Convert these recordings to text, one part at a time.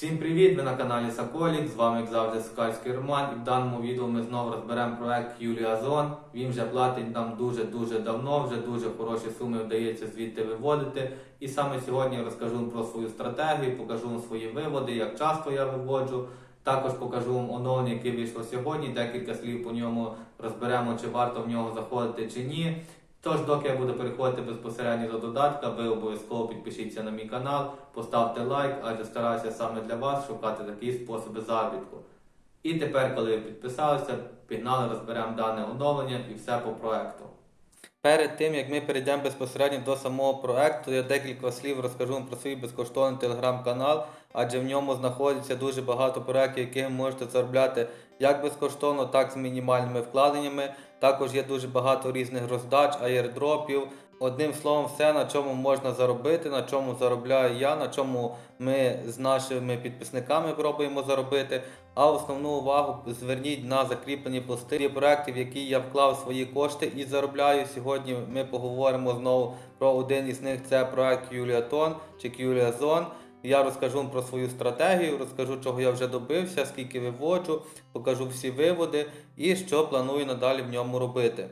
Всім привіт! Ви на каналі Соколік. З вами, як завжди, Сокальський Роман. І в даному відео ми знову розберемо проект Юлія Зон. Він вже платить нам дуже-дуже давно, вже дуже хороші суми вдається звідти виводити. І саме сьогодні я розкажу вам про свою стратегію, покажу вам свої виводи, як часто я виводжу. Також покажу вам оновлення, яке вийшло сьогодні. Декілька слів по ньому розберемо, чи варто в нього заходити чи ні. Тож, доки я буду переходити безпосередньо до додатка, ви обов'язково підпишіться на мій канал, поставте лайк, адже стараюся саме для вас шукати такі способи заробітку. І тепер, коли ви підписалися, пігнали, розберемо дане оновлення і все по проекту. Перед тим як ми перейдемо безпосередньо до самого проекту, я декілька слів розкажу вам про свій безкоштовний телеграм-канал, адже в ньому знаходиться дуже багато проєктів, ви можете заробляти як безкоштовно, так і з мінімальними вкладеннями. Також є дуже багато різних роздач, аєрдропів. Одним словом, все, на чому можна заробити, на чому заробляю я, на чому ми з нашими підписниками пробуємо заробити. А основну увагу зверніть на закріплені пости проєктів, в які я вклав свої кошти і заробляю. Сьогодні ми поговоримо знову про один із них. Це проект Юлія Тон чи Юлія Зон. Я розкажу вам про свою стратегію, розкажу, чого я вже добився, скільки виводжу, покажу всі виводи і що планую надалі в ньому робити.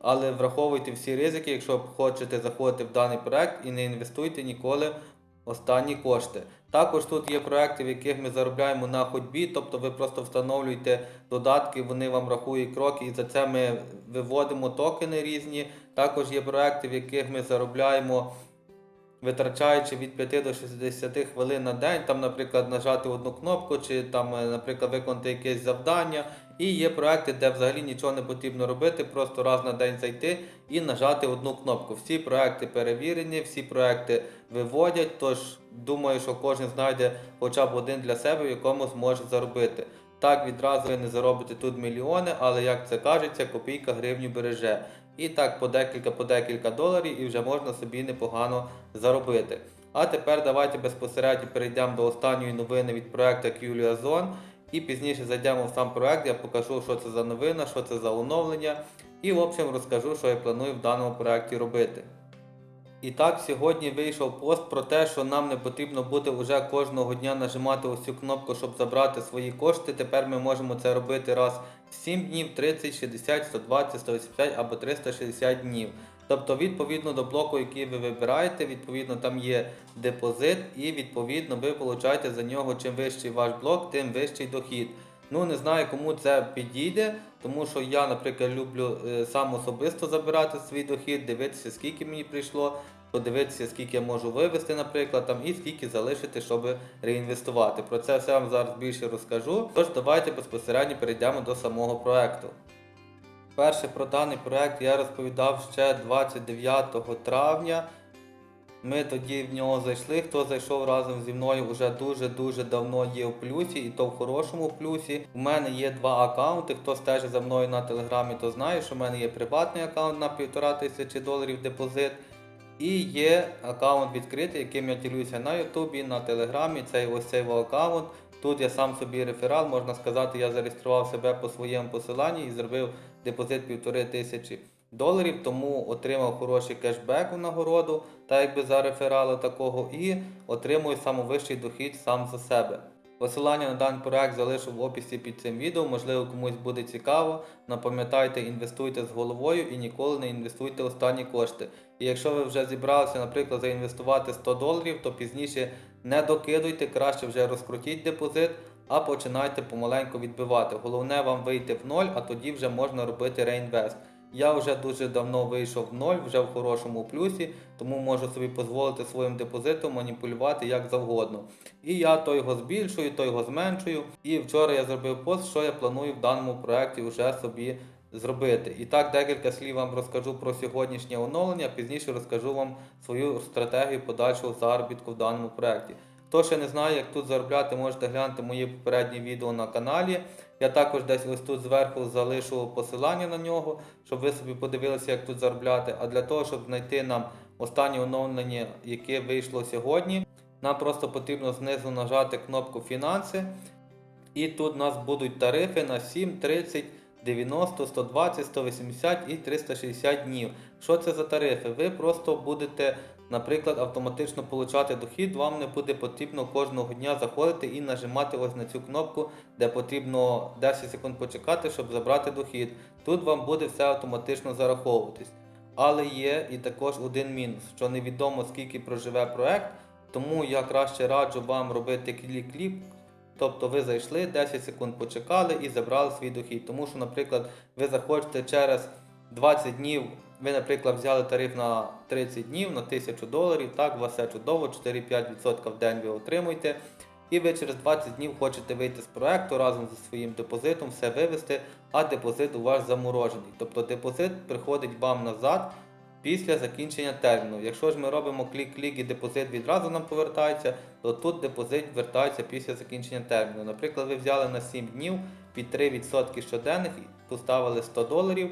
Але враховуйте всі ризики, якщо хочете заходити в даний проект і не інвестуйте ніколи останні кошти. Також тут є проекти, в яких ми заробляємо на ходьбі, тобто ви просто встановлюєте додатки, вони вам рахують кроки, і за це ми виводимо токени різні. Також є проекти, в яких ми заробляємо витрачаючи від 5 до 60 хвилин на день, там, наприклад, нажати одну кнопку, чи там, е, наприклад, виконати якесь завдання. І є проекти, де взагалі нічого не потрібно робити, просто раз на день зайти і нажати одну кнопку. Всі проекти перевірені, всі проекти виводять. Тож думаю, що кожен знайде хоча б один для себе, в якому зможе заробити. Так відразу ви не заробите тут мільйони, але як це кажеться, копійка гривню береже. І так по декілька по декілька доларів і вже можна собі непогано заробити. А тепер давайте безпосередньо перейдемо до останньої новини від проекту Юлія Зон. І пізніше зайдемо в сам проект, я покажу, що це за новина, що це за оновлення. І в общем розкажу, що я планую в даному проекті робити. І так, сьогодні вийшов пост про те, що нам не потрібно буде вже кожного дня нажимати ось цю кнопку, щоб забрати свої кошти. Тепер ми можемо це робити раз 7 днів, 30, 60, 120, 185 або 360 днів. Тобто, відповідно до блоку, який ви вибираєте, відповідно там є депозит, і відповідно ви получаєте за нього чим вищий ваш блок, тим вищий дохід. Ну не знаю, кому це підійде, тому що я, наприклад, люблю е, сам особисто забирати свій дохід, дивитися, скільки мені прийшло, подивитися, скільки я можу вивести, наприклад, там, і скільки залишити, щоб реінвестувати. Про це все вам зараз більше розкажу. Тож давайте безпосередньо перейдемо до самого проекту. Перше про даний проект я розповідав ще 29 травня. Ми тоді в нього зайшли. Хто зайшов разом зі мною вже дуже-дуже давно є в плюсі, і то в хорошому плюсі. У мене є два аккаунти. Хто стежить за мною на телеграмі, то знає, що в мене є приватний аккаунт на півтора тисячі доларів депозит. І є аккаунт відкритий, яким я ділюся на Ютубі, на Телеграмі. Цей ось цей аккаунт. Тут я сам собі реферал, можна сказати, я зареєстрував себе по своєму посиланні і зробив депозит півтори тисячі доларів, тому отримав хороший кешбек у нагороду, так якби за реферала такого, і отримую самовищий дохід сам за себе. Посилання на даний проект залишу в описі під цим відео, можливо комусь буде цікаво. Напам'ятайте, інвестуйте з головою і ніколи не інвестуйте останні кошти. І якщо ви вже зібралися, наприклад, заінвестувати 100 доларів, то пізніше не докидуйте, краще вже розкрутіть депозит, а починайте помаленьку відбивати. Головне вам вийти в ноль, а тоді вже можна робити реінвест. Я вже дуже давно вийшов в ноль, вже в хорошому плюсі, тому можу собі дозволити своїм депозитом маніпулювати як завгодно. І я то його збільшую, то його зменшую. І вчора я зробив пост, що я планую в даному проєкті вже собі зробити. І так декілька слів вам розкажу про сьогоднішнє оновлення, пізніше розкажу вам свою стратегію подальшого заробітку в даному проєкті. Хто ще не знає, як тут заробляти, можете глянути мої попередні відео на каналі. Я також десь ось тут зверху залишу посилання на нього, щоб ви собі подивилися, як тут заробляти. А для того, щоб знайти нам останнє оновлення, яке вийшло сьогодні, нам просто потрібно знизу нажати кнопку Фінанси. І тут у нас будуть тарифи на 7, 30, 90, 120, 180 і 360 днів. Що це за тарифи? Ви просто будете, наприклад, автоматично получати дохід. Вам не буде потрібно кожного дня заходити і нажимати ось на цю кнопку, де потрібно 10 секунд почекати, щоб забрати дохід. Тут вам буде все автоматично зараховуватись. Але є і також один мінус, що невідомо скільки проживе проект, тому я краще раджу вам робити клік-клік. Тобто ви зайшли, 10 секунд почекали і забрали свій дохід. Тому що, наприклад, ви захочете через 20 днів, ви, наприклад, взяли тариф на 30 днів на 1000 доларів, так, у вас все чудово, 4-5% в день ви отримуєте. І ви через 20 днів хочете вийти з проекту разом зі своїм депозитом, все вивести, а депозит у вас заморожений. Тобто депозит приходить вам назад після закінчення терміну. Якщо ж ми робимо клік-клік і депозит відразу нам повертається, то тут депозит вертається після закінчення терміну. Наприклад, ви взяли на 7 днів під 3% щоденних, поставили 100 доларів.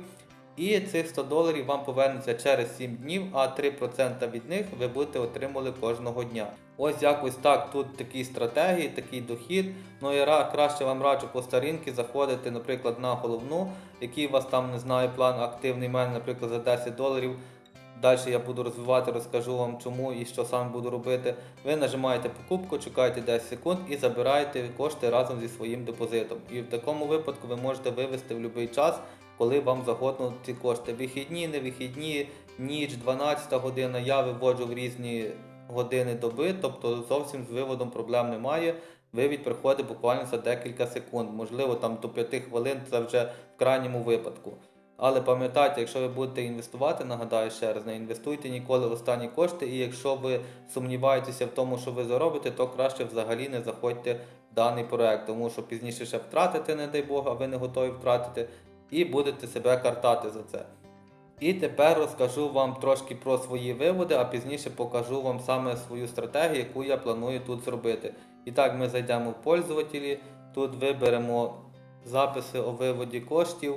І цих 100 доларів вам повернеться через 7 днів, а 3% від них ви будете отримувати кожного дня. Ось якось так тут такі стратегії, такий дохід. Ну я краще вам раджу по старінки заходити, наприклад, на головну, який у вас там не знаю, план активний мене, наприклад, за 10 доларів. Далі я буду розвивати, розкажу вам чому і що сам буду робити. Ви нажимаєте покупку, чекаєте 10 секунд і забираєте кошти разом зі своїм депозитом. І в такому випадку ви можете вивести в будь-який час, коли вам загодно ці кошти. Вихідні, не вихідні, ніч, 12 година. Я виводжу в різні години доби, тобто зовсім з виводом проблем немає. Вивід приходить буквально за декілька секунд, можливо, там до 5 хвилин це вже в крайньому випадку. Але пам'ятайте, якщо ви будете інвестувати, нагадаю ще раз, не інвестуйте ніколи в останні кошти, і якщо ви сумніваєтеся в тому, що ви заробите, то краще взагалі не заходьте в даний проект, тому що пізніше ще втратите, не дай Бог, а ви не готові втратити, і будете себе картати за це. І тепер розкажу вам трошки про свої виводи, а пізніше покажу вам саме свою стратегію, яку я планую тут зробити. І так, ми зайдемо в пользователі, тут виберемо записи у виводі коштів.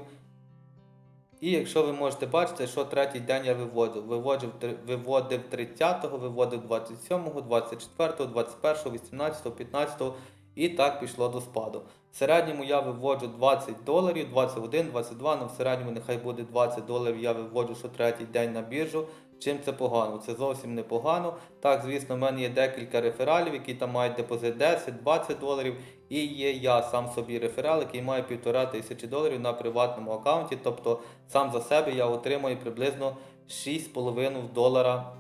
І якщо ви можете бачити, що третій день я виводив. Виводив, виводив 30-го, виводив 27-го, 24-го, 21-го, 18-го, 15-го і так пішло до спаду. В середньому я виводжу 20 доларів, 21, 22, ну в середньому нехай буде 20 доларів, я виводжу що третій день на біржу. Чим це погано? Це зовсім не погано. Так, звісно, в мене є декілька рефералів, які там мають депозит 10-20 доларів. І є я сам собі реферал, який має півтора тисячі доларів на приватному аккаунті. Тобто сам за себе я отримую приблизно 6,5 долара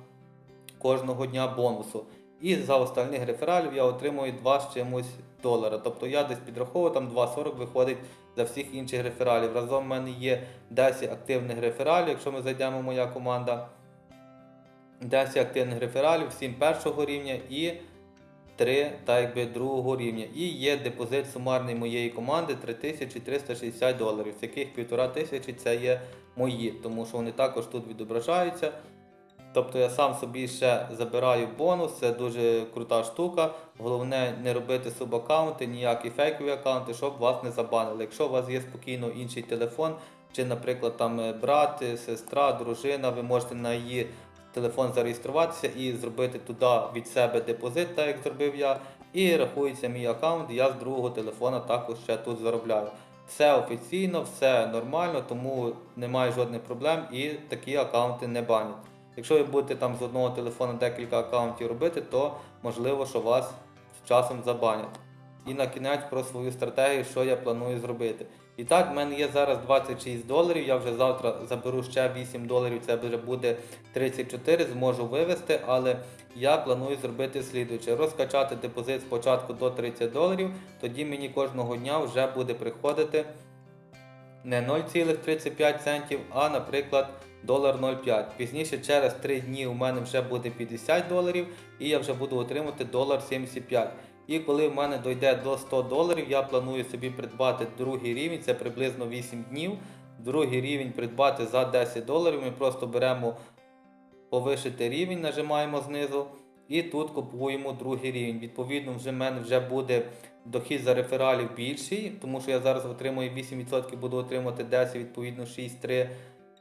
кожного дня бонусу. І за остальних рефералів я отримую 2 з чимось долара. Тобто я десь підраховую, там 2,40 виходить за всіх інших рефералів. Разом в мене є 10 активних рефералів, якщо ми зайдемо моя команда. 10 активних рефералів, 7 першого рівня і 3 так якби другого рівня. І є депозит сумарний моєї команди 3360 доларів, з яких 1500 це є мої, тому що вони також тут відображаються. Тобто я сам собі ще забираю бонус, це дуже крута штука. Головне не робити субаккаунти, ніякі фейкові аккаунти, щоб вас не забанили. Якщо у вас є спокійно інший телефон, чи, наприклад, там е, брат, е, сестра, дружина, ви можете на її телефон зареєструватися і зробити туди від себе депозит, так як зробив я, і рахується мій аккаунт, я з другого телефона також ще тут заробляю. Все офіційно, все нормально, тому немає жодних проблем і такі аккаунти не банять. Якщо ви будете там з одного телефону декілька аккаунтів робити, то можливо, що вас з часом забанять. І на кінець про свою стратегію, що я планую зробити. І так, в мене є зараз 26 доларів. Я вже завтра заберу ще 8 доларів, це вже буде 34, зможу вивести, але я планую зробити слідуюче: розкачати депозит спочатку до 30 доларів, тоді мені кожного дня вже буде приходити не 0,35 центів, а, наприклад, долар 0,5. Пізніше через 3 дні у мене вже буде 50 доларів, і я вже буду отримати долар 75. І коли в мене дойде до 100 доларів, я планую собі придбати другий рівень, це приблизно 8 днів. Другий рівень придбати за 10 доларів. Ми просто беремо повишити рівень, нажимаємо знизу. І тут купуємо другий рівень. Відповідно, вже в мене вже буде дохід за рефералів більший, тому що я зараз отримую 8%, буду отримувати 10, відповідно 6,3.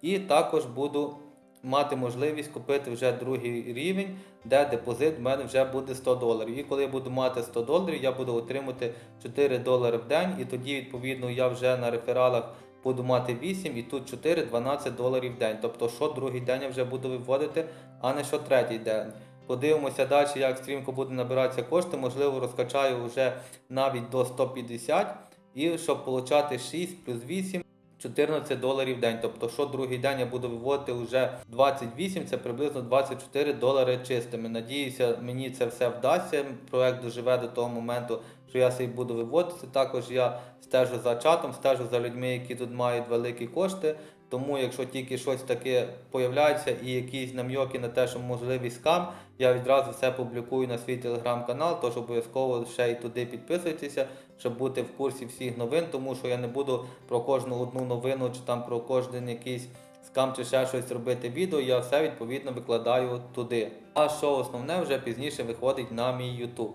І також буду мати можливість купити вже другий рівень, де депозит в мене вже буде 100 доларів. І коли я буду мати 100 доларів, я буду отримати 4 долари в день, і тоді, відповідно, я вже на рефералах буду мати 8 і тут 4, 12 доларів в день. Тобто, що другий день я вже буду виводити, а не що третій день. Подивимося далі, як стрімко буде набиратися кошти. Можливо, розкачаю вже навіть до 150. І щоб получати 6 плюс 8, 14 доларів в день. Тобто, що другий день я буду виводити вже 28, це приблизно 24 долари чистими. Надіюся, мені це все вдасться. Проект доживе до того моменту, що я себе буду виводити. Також я стежу за чатом, стежу за людьми, які тут мають великі кошти. Тому, якщо тільки щось таке появляється і якісь нам'яки на те, що можливий скам, я відразу все публікую на свій телеграм-канал, тож обов'язково ще й туди підписуйтеся, щоб бути в курсі всіх новин, тому що я не буду про кожну одну новину чи там про кожен якийсь скам чи ще щось робити відео, я все відповідно викладаю туди. А що основне вже пізніше виходить на мій YouTube.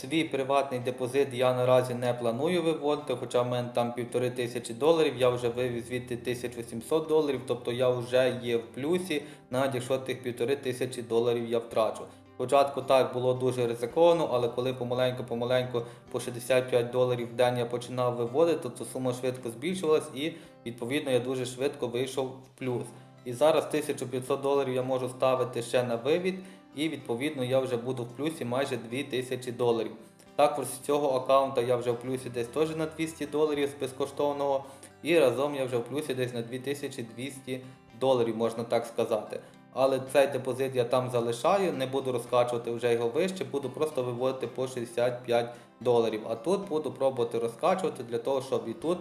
Свій приватний депозит я наразі не планую виводити, хоча в мене там півтори тисячі доларів, я вже вивіз звідти 1800 доларів, тобто я вже є в плюсі, навіть якщо тих півтори тисячі доларів я втрачу. Спочатку так було дуже ризиковано, але коли помаленьку-помаленьку по 65 доларів в день я починав виводити, то сума швидко збільшувалась і відповідно я дуже швидко вийшов в плюс. І зараз 1500 доларів я можу ставити ще на вивід, і відповідно я вже буду в плюсі майже 2000 доларів. Також з цього аккаунта я вже в плюсі десь теж на 200 доларів з безкоштовного, і разом я вже в плюсі десь на 2200 доларів, можна так сказати. Але цей депозит я там залишаю, не буду розкачувати вже його вище, буду просто виводити по 65 доларів. А тут буду пробувати розкачувати для того, щоб і тут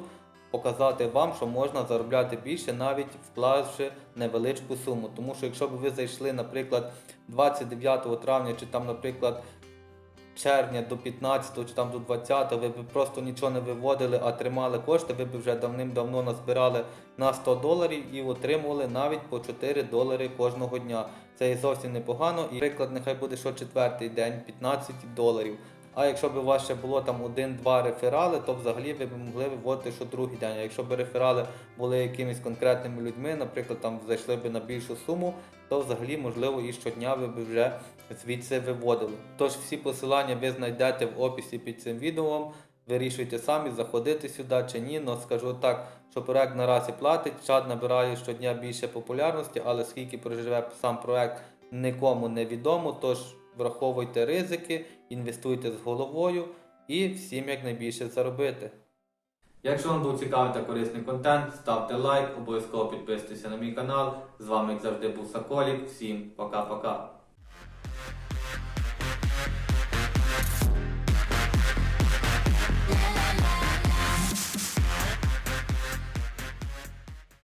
показати вам, що можна заробляти більше, навіть вклавши невеличку суму. Тому що якщо б ви зайшли, наприклад, 29 травня чи там, наприклад, червня до 15 чи там до 20, ви б просто нічого не виводили, а тримали кошти, ви б вже давним-давно назбирали на 100 доларів і отримували навіть по 4 долари кожного дня. Це і зовсім непогано. І приклад, нехай буде що четвертий день, 15 доларів. А якщо б у вас ще було там один-два реферали, то взагалі ви б могли виводити що другий день. А якщо б реферали були якимись конкретними людьми, наприклад, там зайшли б на більшу суму, то взагалі можливо і щодня ви б вже звідси виводили. Тож всі посилання ви знайдете в описі під цим відео. Вирішуйте самі, заходити сюди чи ні. Но скажу так, що проект наразі платить, чат набирає щодня більше популярності, але скільки проживе сам проект нікому не відомо. Тож враховуйте ризики, інвестуйте з головою і всім якнайбільше заробити. Якщо вам був цікавий та корисний контент, ставте лайк, обов'язково підписуйтесь на мій канал. З вами, як завжди, був Соколік. Всім пока-пока.